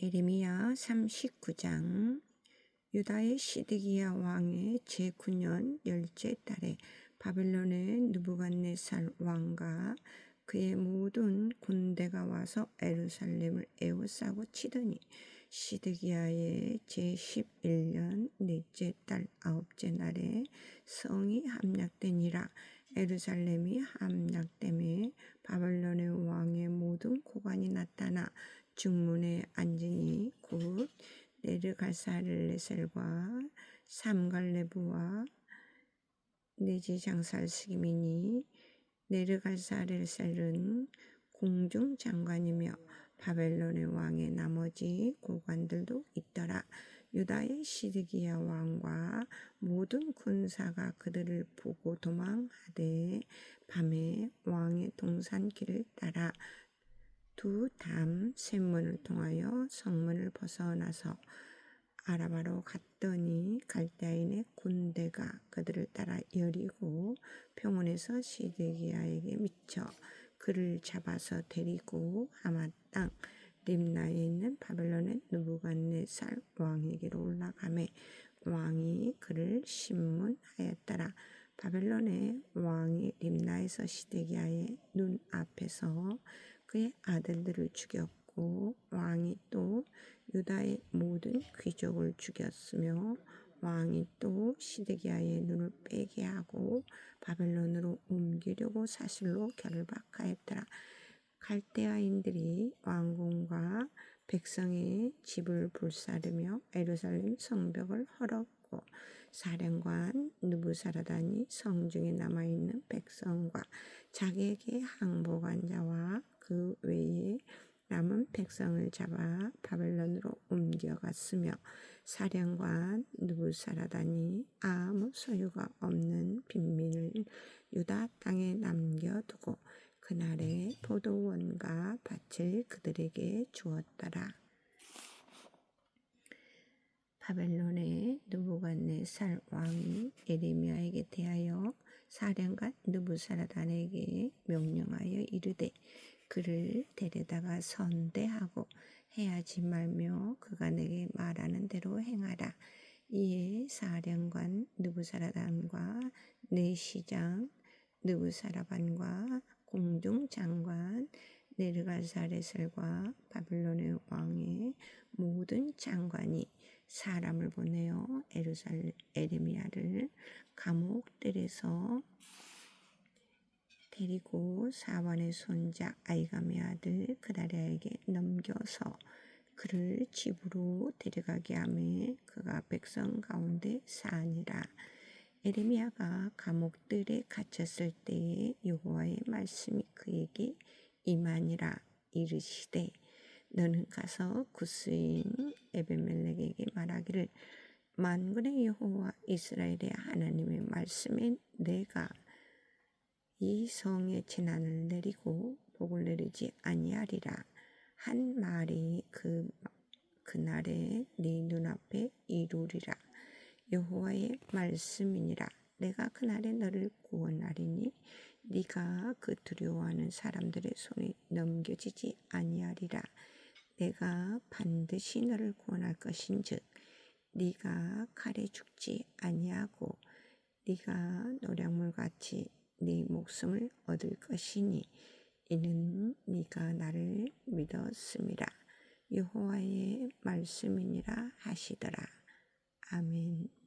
에레미야 39장 유다의 시드기야 왕의 제9년 열째 달에 바벨론의 느부갓네살 왕과 그의 모든 군대가 와서 에루살렘을 에워싸고 치더니 시드기야의 제11년 넷째 달 아홉째 날에 성이 함락되니라. 에루살렘이 함락됨에 바벨론의 왕의 모든 고관이 나타나 중문에 앉으니 곧 네르갈사르레셀과 삼갈레부와 네지 장살 스기민이 네르갈사르셀은 공중 장관이며 바벨론의 왕의 나머지 고관들도 있더라. 유다의 시드기야 왕과 모든 군사가 그들을 보고 도망하되 밤에 왕의 동산길을 따라 두 담 샘문을 통하여 성문을 벗어나서 아라바로 갔더니 갈대아인의 군대가 그들을 따라 여리고 평원에서 시드기야에게 미쳐 그를 잡아서 데리고 하마 땅 림나에 있는 바벨론의 누부갓네살 왕에게로 올라가매 왕이 그를 신문하였더라. 바벨론의 왕이 림나에서 시드기야의 눈 앞에서 그의 아들들을 죽였고 왕이 또 유다의 모든 귀족을 죽였으며 왕이 또 시드기야의 눈을 빼게 하고 바벨론으로 옮기려고 사실로 결박하였더라. 갈대아인들이 왕궁과 백성의 집을 불사르며 에루살렘 성벽을 헐었고 사령관 누부사라단이 성중에 남아있는 백성과 자기에게 항복한 자와 그 외에 남은 백성을 잡아 바벨론으로 옮겨갔으며 사령관 누부사라단이 아무 소유가 없는 빈민을 유다 땅에 남겨두고 그날에 포도원과 밭을 그들에게 주었더라. 바벨론의 누부갓네살 왕이 에레미야에게 대하여 사령관 누부사라단에게 명령하여 이르되 그를 데려다가 선대하고 해하지 말며 그가 내게 말하는 대로 행하라. 이에 사령관 느부사라단과 내시장 느부사라반과 공중장관 네르갈사레셀과 바빌론의 왕의 모든 장관이 사람을 보내어 에루살렘 에레미야를 감옥들에서 데리고 사반의 손자 아이감의 아들 그다리아에게 넘겨서 그를 집으로 데려가게 하매 그가 백성 가운데 사니라. 에레미야가 감옥들에 갇혔을 때에 여호와의 말씀이 그에게 임하니라 이르시되 너는 가서 구스인 에베멜렉에게 말하기를 만군의 여호와 이스라엘의 하나님의 말씀에 내가 이 성에 재난을 내리고 복을 내리지 아니하리라. 한 말이 그 그날에 네 눈앞에 이루리라. 여호와의 말씀이니라. 내가 그날에 너를 구원하리니 네가 그 두려워하는 사람들의 손에 넘겨지지 아니하리라. 내가 반드시 너를 구원할 것인즉 네가 칼에 죽지 아니하고 네가 노량물 같이 네 목숨을 얻을 것이니 이는 네가 나를 믿었음이라 여호와의 말씀이니라 하시더라. 아멘.